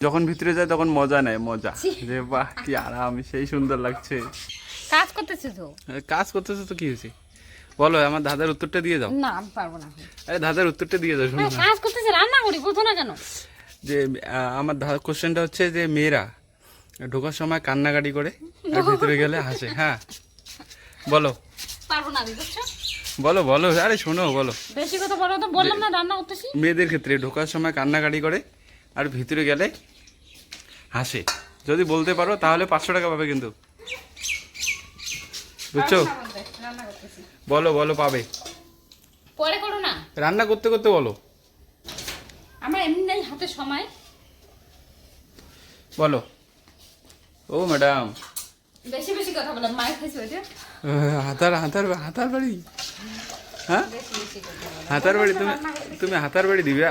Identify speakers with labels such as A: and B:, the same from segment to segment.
A: যখন ভিতরে যায় তখন মজা নেয় মজা। যে বাহ কি আরাম সেই সুন্দর লাগছে।
B: কাজ করতেছে তো?
A: কাজ করতেছে তো কি হয়েছে? বলো আমার দাদার উত্তরটা দিয়ে দাও।
B: না আমি পারব না।
A: আরে দাদার উত্তরটা দিয়ে দাও শোনো
B: হ্যাঁ,
A: না।
B: কাজ করতেছে রান্না করি বুঝো না কেন?
A: যে আমার কোশ্চেনটা হচ্ছে যে মেয়েরা ঢোকার সময় কান্নাকাটি করে আর ভিতরে গেলে হাসে হ্যাঁ। বলো।
B: পারব না
A: বলো বলো আরে শোনো বলো।
B: বেশি কথা বলো তো বললাম না রান্না করতেছি।
A: মেয়েদের ক্ষেত্রে ঢোকার সময় কান্নাকাটি করে আর ভিতরে গেলে হাসে। যদি বলতে পারো তাহলে পাঁচশো টাকা পাবে কিন্তু। বুঝছ? বলো বলো পাবে।
B: পরে করো না।
A: রান্না করতে করতে বলো।
B: আমার এমনি নাই হাতে সময়।
A: বলো। ও ম্যাডাম।
B: বেশি বেশি কথা বলো মায়ের খাইছে ওইটা
A: হাতার হাতার হাতার বাড়ি। হ্যাঁ? হাতার বাড়ি তুমি তুমি হাতার বাড়ি দিবে?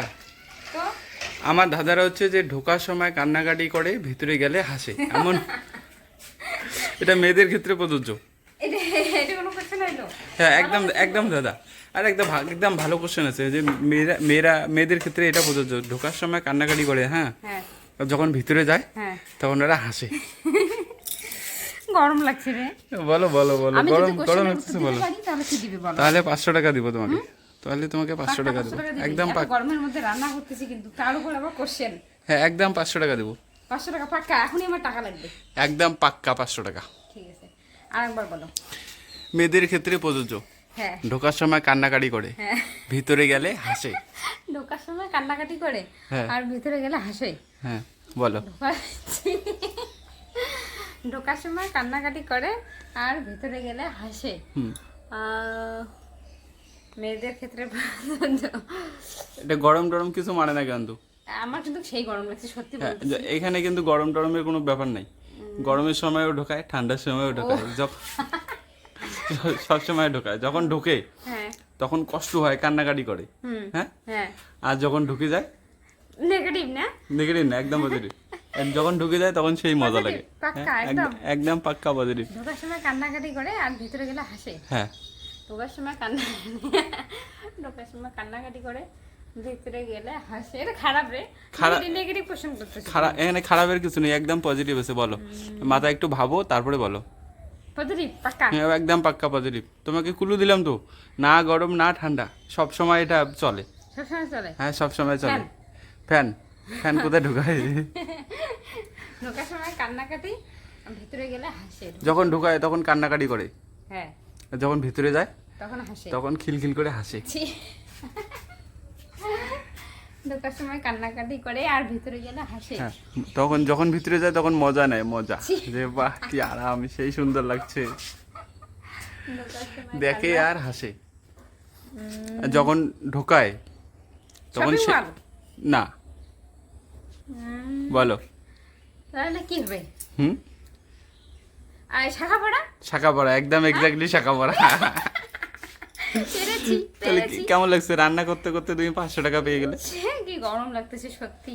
A: আমার দাদারা হচ্ছে যে ঢোকার সময় কান্নাকাটি করে ভিতরে গেলে হাসে। এমন। এটা মেয়েদের ক্ষেত্রে প্রযোজ্য। হ্যাঁ একদম একদম দাদা। আর একদম একদম ভালো কোশ্চেন আছে যে মেয়েরা মেয়েরা মেয়েদের ক্ষেত্রে এটা প্রযোজ্য। ঢোকার সময় কান্নাকাটি করে হ্যাঁ?
B: হ্যাঁ।
A: যখন ভিতরে যায়
B: হ্যাঁ।
A: তখন ওরা হাসে।
B: গরম লাগছে রে।
A: বলো বলো বলো। গরম গরম
B: তাহলে বলো?
A: তাহলে পাঁচশো টাকা দিব তোমাকে। তাহলে তোমাকে পাঁচশো টাকা দেবো। একদম
B: গরমের মধ্যে রান্না করতেছি কিন্তু তার উপর আবার কোশ্চেন
A: হ্যাঁ একদম পাঁচশো টাকা দেবো।
B: পাঁচশো টাকা পাক্কা এখনই আমার টাকা লাগবে।
A: একদম পাক্কা পাঁচশো টাকা।
B: ঠিক আছে। আরেকবার বলো।
A: মেয়েদের ক্ষেত্রে প্রযোজ্য।
B: হ্যাঁ।
A: ঢোকার সময় কান্নাকাটি করে।
B: হ্যাঁ।
A: ভিতরে গেলে হাসে।
B: ঢোকার সময় কান্নাকাটি করে। আর ভিতরে গেলে হাসে।
A: হ্যাঁ বলো।
B: ঢোকার সময় কান্নাকাটি করে আর ভিতরে গেলে হাসে। মেয়েদের ক্ষেত্রে
A: এটা গরম টরম কিছু মানে না কিন্তু।
B: আমার কিন্তু সেই গরম লাগছে সত্যি
A: হ্যাঁ এখানে কিন্তু গরম টরমের কোনো ব্যাপার নাই। গরমের সময়ও ঢোকায় ঠান্ডার সময়ও ঢোকায়। যখন সব সময় ঢোকায়। যখন ঢোকে
B: হ্যাঁ।
A: তখন কষ্ট হয় কান্নাকাটি করে। হ্যাঁ?
B: হ্যাঁ।
A: আর যখন ঢুকে যায়
B: নেগেটিভ না?
A: নেগেটিভ না একদম পজিটিভ যখন ঢুকে যায় তখন সেই মজা লাগে।
B: পাক্কা, একদম।
A: একদম- একদম পাক্কা পজিটিভ
B: ঢোকার সময় কান্নাকাটি করে আর ভিতরে গেলে হাসে।
A: হ্যাঁ।
B: ঢোকার সময় কান্না ঢোকার সময় কান্নাকাটি করে ভিতরে গেলে হাসে খারাপ রে।
A: খারাপ-
B: নেগেটিভ কোশ্চেন করতেছি।
A: খারাপ এখানে খারাপের কিছু নেই একদম পজিটিভ আছে বলো। মাথা একটু ভাবো তারপরে বলো।
B: পজিটিভ পাক্কা?
A: হ্যাঁ একদম পাক্কা পজিটিভ তোমাকে কুলু দিলাম তো। না গরম না ঠান্ডা। সব সময় এটা চলে।
B: চলে?
A: হ্যাঁ সব সময় চলে।
B: ফ্যান।
A: ফ্যান। কোথায় ঢুকায়?
B: ঢোকার সময় কান্নাকাটি ভিতরে গেলে হাসে
A: যখন ঢুকায় তখন কান্নাকাটি করে।
B: হ্যাঁ।
A: যখন ভিতরে যায়
B: তখন হাসে।
A: তখন খিলখিল করে হাসে।
B: ঢোকার সময় কান্নাকাটি করে আর ভিতরে গেলে হাসে।
A: হ্যাঁ তখন যখন ভিতরে যায় তখন মজা নেয় মজা। যে বাহ কি আরাম সেই সুন্দর লাগছে। দেখে আর হাসে। যখন ঢোকায় তখন সে না। বলো।
B: তাহলে কি হবে?
A: হুম? একদম এক্স্যাক্টলি তাহলে কেমন লাগছে? রান্না করতে করতে তুমি পাঁচশো টাকা পেয়ে গেলে।
B: কি গরম লাগতেছে সত্যি।